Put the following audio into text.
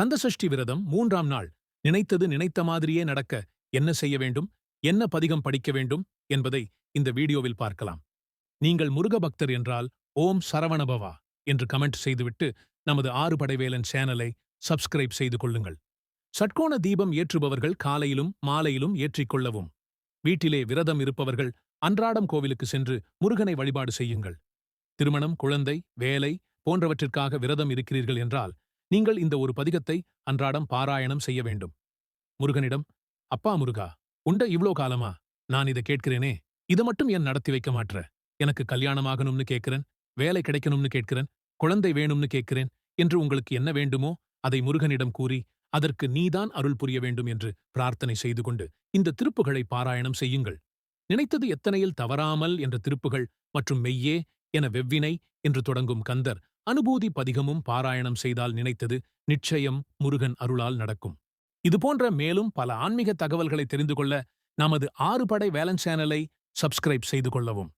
கந்தசஷ்டி விரதம் மூன்றாம் நாள். நினைத்தது நினைத்த மாதிரியே நடக்க என்ன செய்ய வேண்டும்? என்ன பதிகம் படிக்க வேண்டும்? என்பதை இந்த வீடியோவில் பார்க்கலாம். நீங்கள் முருக பக்தர் என்றால் ஓம் சரவணபவா என்று கமெண்ட் செய்துவிட்டு நமது ஆறு படைவேலன் சேனலை சப்ஸ்கிரைப் செய்து கொள்ளுங்கள். சட்கோண தீபம் ஏற்றுபவர்கள் காலையிலும் மாலையிலும் ஏற்றிக்கொள்ளவும் வீட்டிலே விரதம் இருப்பவர்கள் அன்றாடம் கோவிலுக்கு சென்று முருகனை வழிபாடு செய்யுங்கள். திருமணம் குழந்தை வேலை போன்றவற்றிற்காக விரதம் இருக்கிறீர்கள் என்றால் நீங்கள் இந்த ஒரு பதிகத்தை அன்றாடம் பாராயணம் செய்ய வேண்டும். முருகனிடம் அப்பா முருகா உண்ட இவ்ளோ காலமா? நான் இதை கேட்கிறேனே இதை மட்டும் என் நடத்தி வைக்க மாட்ற எனக்கு கல்யாணமாகணும்னு கேட்கிறேன் வேலை கிடைக்கணும்னு கேட்கிறேன் குழந்தை வேணும்னு கேட்கிறேன் என்று உங்களுக்கு என்ன வேண்டுமோ அதை முருகனிடம் கூறி அதற்கு நீதான் அருள் புரிய வேண்டும் என்று பிரார்த்தனை செய்து கொண்டு இந்த திருப்புகளை பாராயணம் செய்யுங்கள். நினைத்தது எத்தனையில் தவறாமல் என்ற திருப்புகள் மற்றும் மெய்யே என வெவ்வினை என்று தொடங்கும் கந்தர் அனுபூதி பதிகமும் பாராயணம் செய்தால் நினைத்தது நிச்சயம் முருகன் அருளால் நடக்கும். இதுபோன்ற மேலும் பல ஆன்மீக தகவல்களை தெரிந்து கொள்ள நமது ஆறு படை வேலன் சேனலை சப்ஸ்கிரைப் செய்து கொள்ளவும்.